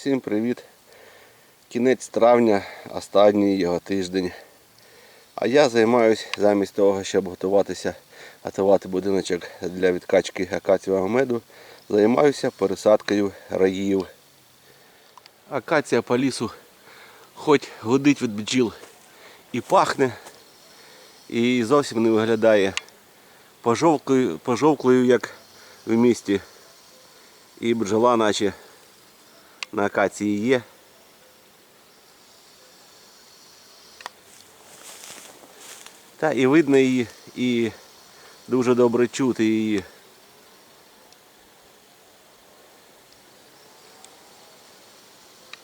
Всім привіт! Кінець травня, останній його тиждень. А я займаюся замість того, щоб готуватися, готувати будиночок для відкачки акацієвого меду, займаюся пересадкою раїв. Акація по лісу хоч гудить від бджіл і пахне, і зовсім не виглядає пожовклою, пожовклою як в місті. І бджола наче на акації є. Та і видно її, і дуже добре чути її.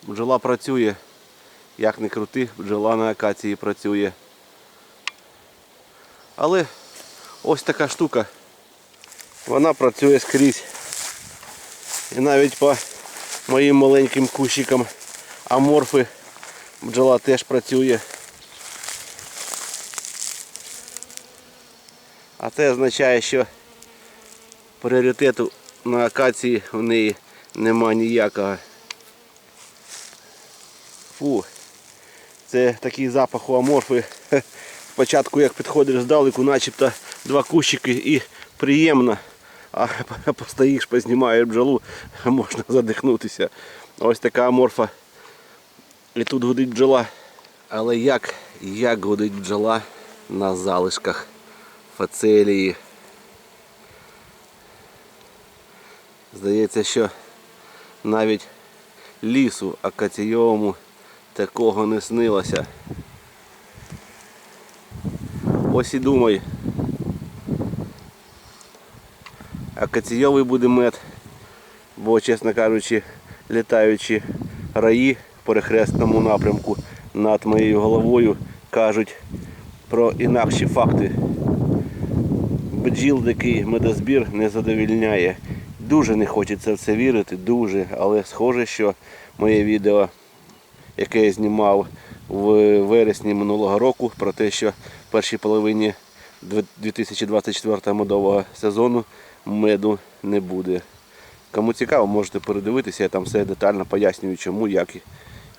Бджола працює, як не крути, бджола на акації працює. Але ось така штука, вона працює скрізь. І навіть по моїм маленьким кущикам аморфи бджола теж працює. А це означає, що пріоритету на акації в неї нема ніякого. Фу, це такий запах у аморфи. Спочатку як підходиш здалеку, начебто два кущики і приємно. А постоїш, познімаєш бджолу, можна задихнутися. Ось така аморфа. І тут гудить бджола. Але як, як гудить бджола на залишках фацелії. Здається, що навіть лісу акаційовому такого не снилося. Ось і думай. Акаційовий буде мед, бо, чесно кажучи, літаючі раї в перехресному напрямку над моєю головою кажуть про інакші факти. Бджіл такий медозбір не задовільняє. Дуже не хочеться в це вірити, дуже, але схоже, що моє відео, яке я знімав в вересні минулого року, про те, що в першій половині 2024 медового сезону меду не буде. Кому цікаво, можете передивитися, я там все детально пояснюю, чому, як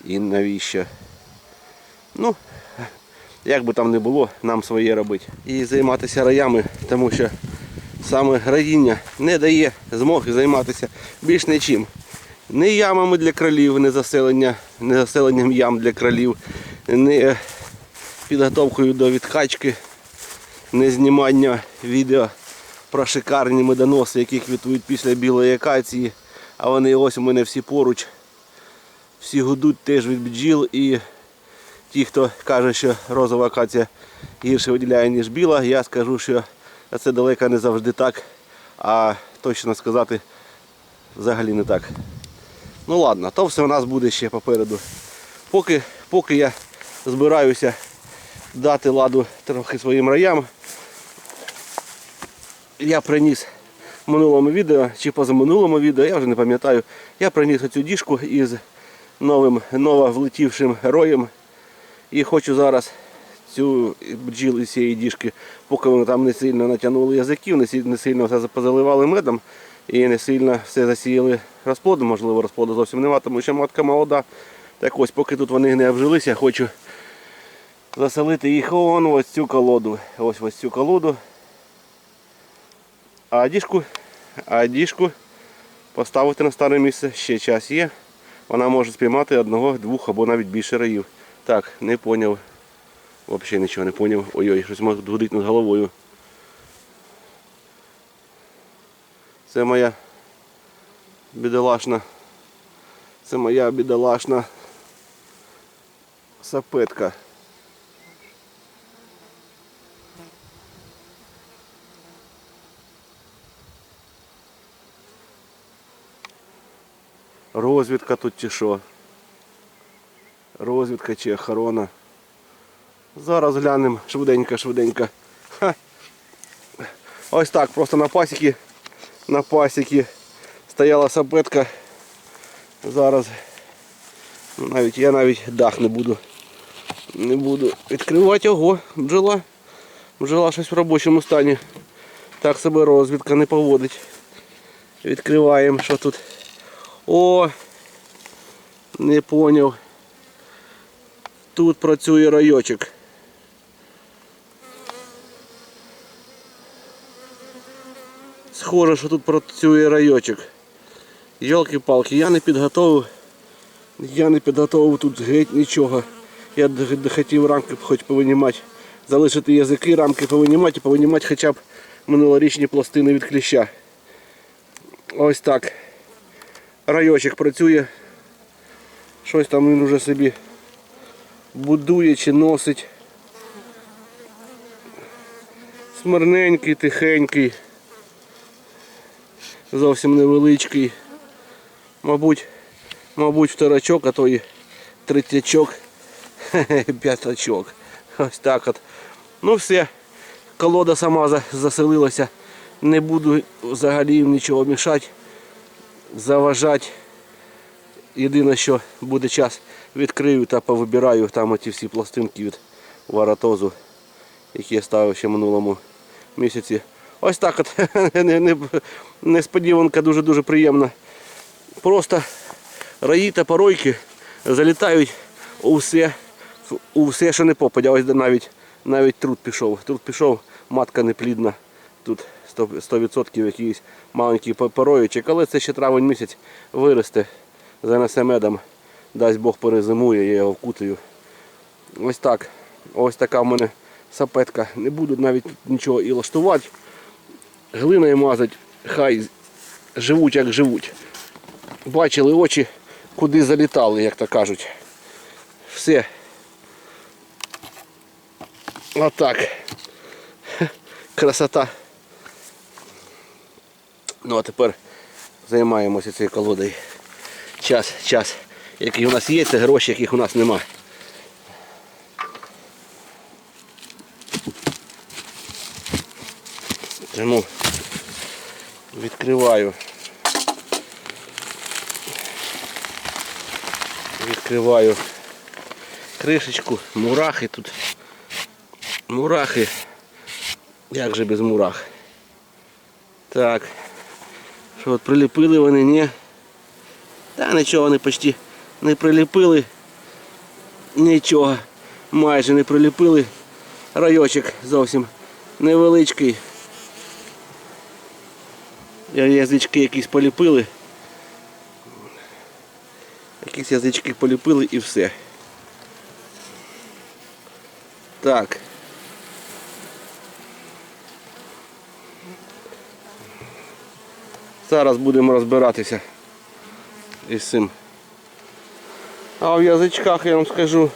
і- навіщо. Ну, як би там не було, нам своє робити. І займатися раями, тому що саме раїння не дає змоги займатися більш нічим. Не ямами для кролів, не заселення, не заселенням ям для кролів, не підготовкою до відкачки, не знімання відео про шикарні медоноси, які квітують після білої акації. А вони ось у мене всі поруч. Всі гудуть теж від бджіл і ті, хто каже, що розова акація гірше виділяє, ніж біла, я скажу, що це далеко не завжди так, а точно сказати взагалі не так. Ну ладно, то все у нас буде ще попереду. Поки, поки я збираюся дати ладу трохи своїм раям, я приніс в минулому відео чи позаминулому відео, я вже не пам'ятаю, я приніс оцю діжку із новим ново влетівшим героєм. І хочу зараз цю бджіл із цієї діжки, поки вони там не сильно натягнули язиків, не сильно, все позаливали медом і не сильно все засіяли розплодом, можливо, розплоду зовсім нема, тому що матка молода. Так ось, поки тут вони не обжилися, хочу заселити їх вон ось цю колоду. Ось ось цю колоду. А діжку, а діжку поставити на старе місце ще час є. Вона може спіймати одного, двох або навіть більше раїв. Так, не поняв. Взагалі нічого не поняв. Ой-ой, щось може гудить над головою. Це моя бідолашна. Це моя бідолашна сапетка. Розвідка тут чи що? Розвідка чи охорона. Зараз глянемо швиденько, швиденько. Ха. Ось так, просто на пасіки, на пасіки стояла сапетка. Зараз навіть я навіть дах не буду. Не буду відкривати. Ого, бджола. Бджола щось в робочому стані. Так себе розвідка не поводить. Відкриваємо, що тут. О! Не поняв. Тут працює райочок. Схоже, що тут працює райочок. Йолки-палки, я не підготовив. Я не підготовив тут геть нічого. Я хотів рамки хоч повинімати, залишити язики, рамки повинімати і повинімати хоча б минулорічні пластини від кліща. Ось так. Райочок працює. Щось там він уже собі будує чи носить. Смирненький, тихенький. Зовсім невеличкий. Мабуть, мабуть, вторачок, а то і третячок, п'ятачок. Ось так от. Ну все, колода сама заселилася. Не буду взагалі їм нічого мішати, заважати. Єдине, що буде час, відкрию та повибираю там оті всі пластинки від варатозу, які я ставив ще минулому місяці. Ось так от Не- не- несподіванка дуже-дуже приємна. Просто раї та паройки залітають у все, у все, що не попадя. Ось навіть, навіть труд пішов. Труд пішов, матка неплідна. Тут 100%, 100% якийсь маленький пароючок, але це ще травень місяць виросте, занесе медом, дасть Бог перезимує, я його вкутаю. Ось так. Ось така в мене сапетка. Не буду навіть нічого і лаштувати. Глиною мазать, хай живуть як живуть. Бачили очі, куди залітали, як то кажуть. Все. Отак. Красота. Ну а тепер займаємося цією колодою. Час, час. Який у нас є, це гроші, яких у нас нема. Тому відкриваю. Відкриваю кришечку, мурахи тут. Мурахи. Як же без мурах? Так. Що от приліпили вони, ні? Та нічого вони почти не приліпили. Нічого. Майже не приліпили. Райочок зовсім невеличкий. Язички якісь поліпили. Якісь язички поліпили і все. Так. Зараз будемо розбиратися із цим. А в язичках я вам скажу,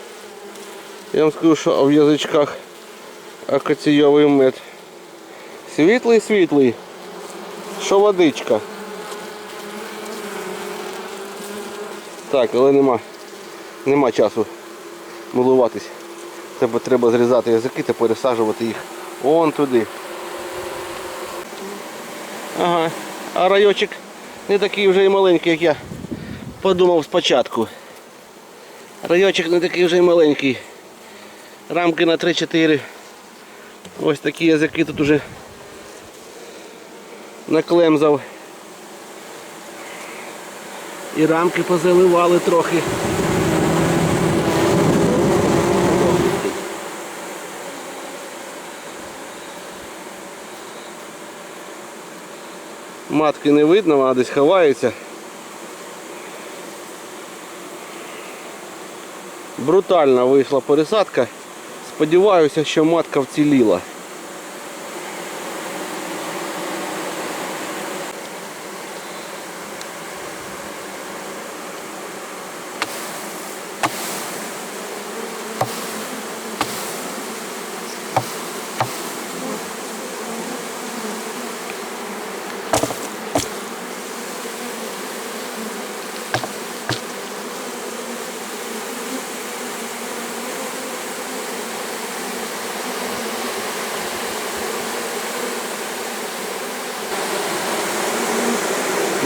я вам скажу, що в язичках акаційовий мед. Світлий, світлий, що водичка. Так, але нема, нема часу милуватись. Тебе треба зрізати язики та пересаджувати їх вон туди. Ага, а райочок не такий вже і маленький, як я подумав спочатку. Райочок не такий вже і маленький. Рамки на 3-4. Ось такі язики тут уже наклемзав. І рамки позаливали трохи. Матки не видно, вона десь ховається. Брутальна вийшла пересадка. Сподіваюся, що матка вціліла.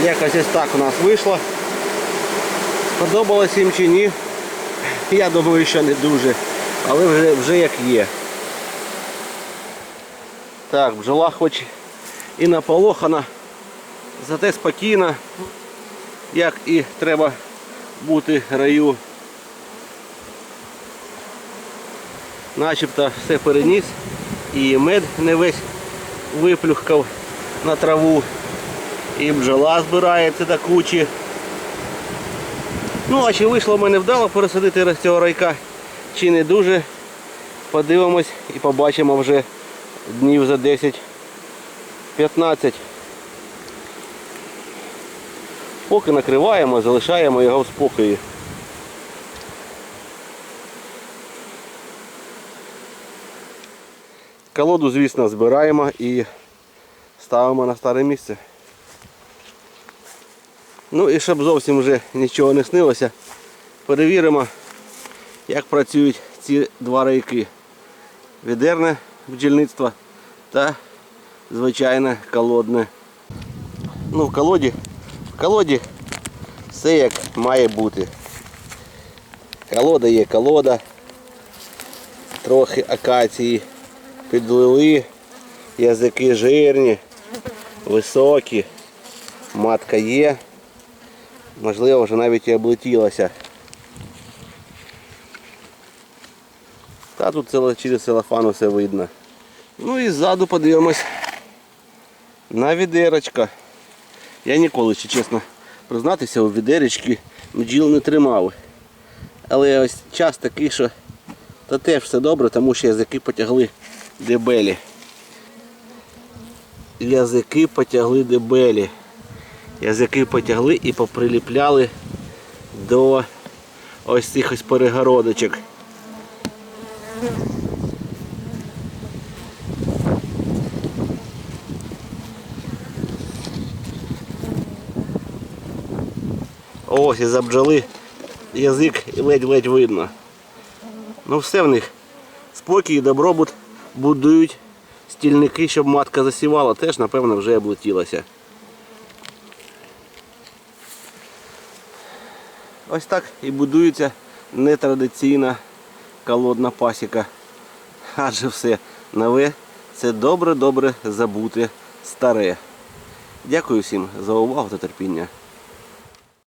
Якось ось так у нас вийшло. Сподобалось їм чи ні. Я думаю, що не дуже. Але вже, вже як є. Так, бджола хоч і наполохана, зате спокійна, як і треба бути раю. Начебто все переніс і мед не весь виплюхкав на траву, і бджола збирається до кучі. Ну, а чи вийшло в мене вдало пересадити цього райка, чи не дуже. Подивимось і побачимо вже днів за 10-15. Поки накриваємо, залишаємо його в спокої. Колоду, звісно, збираємо і ставимо на старе місце. Ну і щоб зовсім вже нічого не снилося, перевіримо, як працюють ці два рейки. Відерне бджільництво та звичайне колодне. Ну, в колоді, в колоді все як має бути. Колода є колода, трохи акації підлили, язики жирні, високі, матка є. Можливо, вже навіть і облетілася. Та тут через целофан все видно. Ну і ззаду подивимось на відерочка. Я ніколи, ще чесно, признатися, у відеречки бджіл не тримав. Але ось час такий, що та теж все добре, тому що язики потягли дебелі. Язики потягли дебелі. Язики потягли і поприліпляли до ось цих ось перегородочок. Ось і забджали язик і ледь-ледь видно. Ну все в них. Спокій і добробут будують стільники, щоб матка засівала, теж, напевно, вже облетілася. Ось так і будується нетрадиційна колодна пасіка. Адже все нове це добре-добре забути старе. Дякую всім за увагу та терпіння.